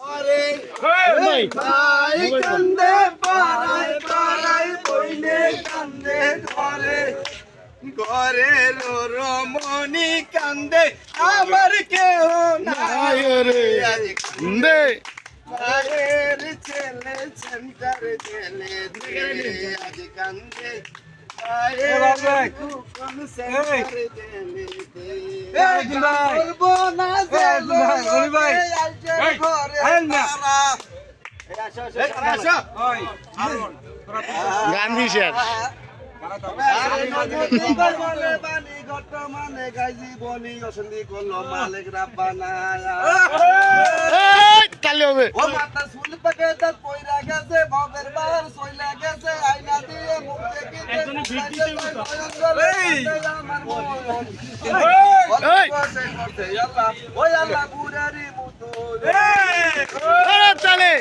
ভাই। কান্দে পাড়ায় পাড়ায় বইলে কান্দে ঘরে। ঘরে রমণী কান্দে আমার কেউ নাই রে। দে। মায়ের ছেলে সেন্টার ছেলে আজ কান্দে বলব না রাব্বানায়া এই, তালি হবে। ও মাতা ফুল পাকে তার পয়রা গেছে ভবের বার সইলা গেছে আয়না দিয়ে মুখ দেখিতে আমার এই। ওই আল্লাহ বুড়ারি মতো তালি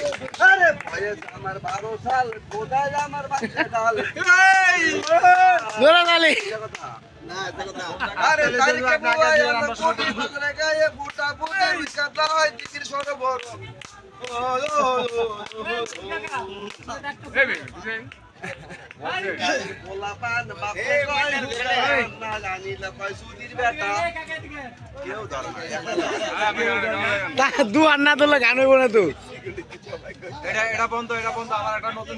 আরে বয়স আমার বারো সাল কোথায় আমার বাচ্চা ডাল জোরে তালি আরে তারিখে বুয়াই আল্লাহ কোটি বদলে গায়ে বুটা বুটা রিস্কা হয় দিকির সরে বড় বলা পান বাপ না জানিলে কয় সুধীর বেটা কেউ দু আন্না তোলে গান হইব না তো। এটা এটা বন্ধ এটা বন্ধ আমার একটা নতুন